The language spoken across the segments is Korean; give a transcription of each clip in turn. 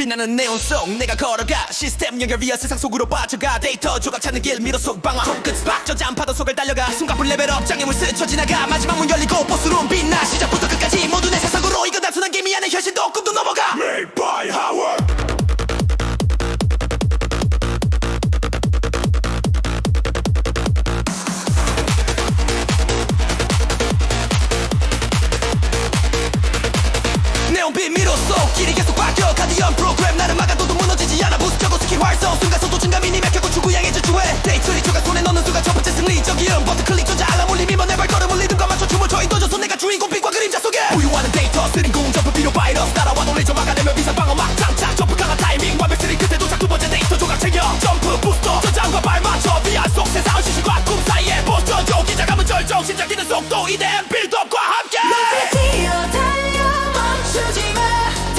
빛나는 네온 속 내가 걸어가 시스템 연결 위한 세상 속으로 빠져가. 데이터 조각 찾는 길 미로 속 방황. 손끝 스팟 저 잠파도 속을 달려가. 숨가쁜 레벨업 장애물 스쳐 지나가. 마지막 문 열리고 텅빈 미로속 길이 계속 바뀌어 가디언 프로그램 나를 막아둬도 무너지지 않아 부스쳐고 스킬 활성 순간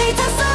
Take the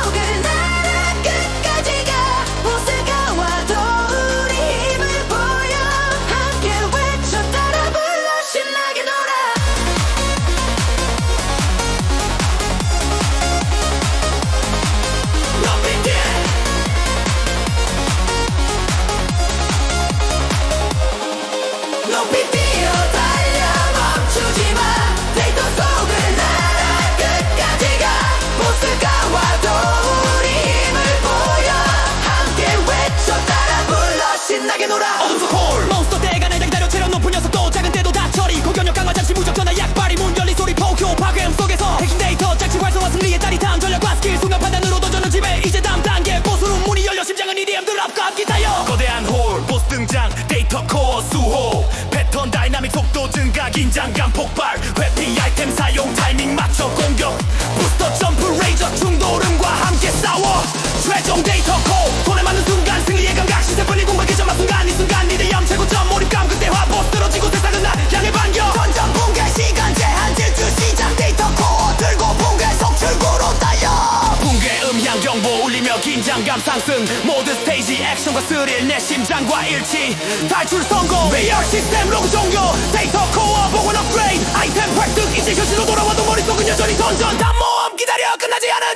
과 함께 달려. 거대한 홀 보스 등장 데이터 코어 수호. 패턴 다이나믹 속도 증가 긴장감 폭발. 회피 아이템 사용 타이밍 맞춰 공격. 부스터 점프 레이저 중도름과 긴장감 상승. 모든 스테이지 액션과 스릴 내 심장과 일치. 탈출 성공. VR 시스템 로그 종료. 데이터 코어 복원 업그레이드. 아이템 획득 이제 현실로 돌아와도 머릿속은 여전히 던전. 다 모험 기다려. 끝나지 않은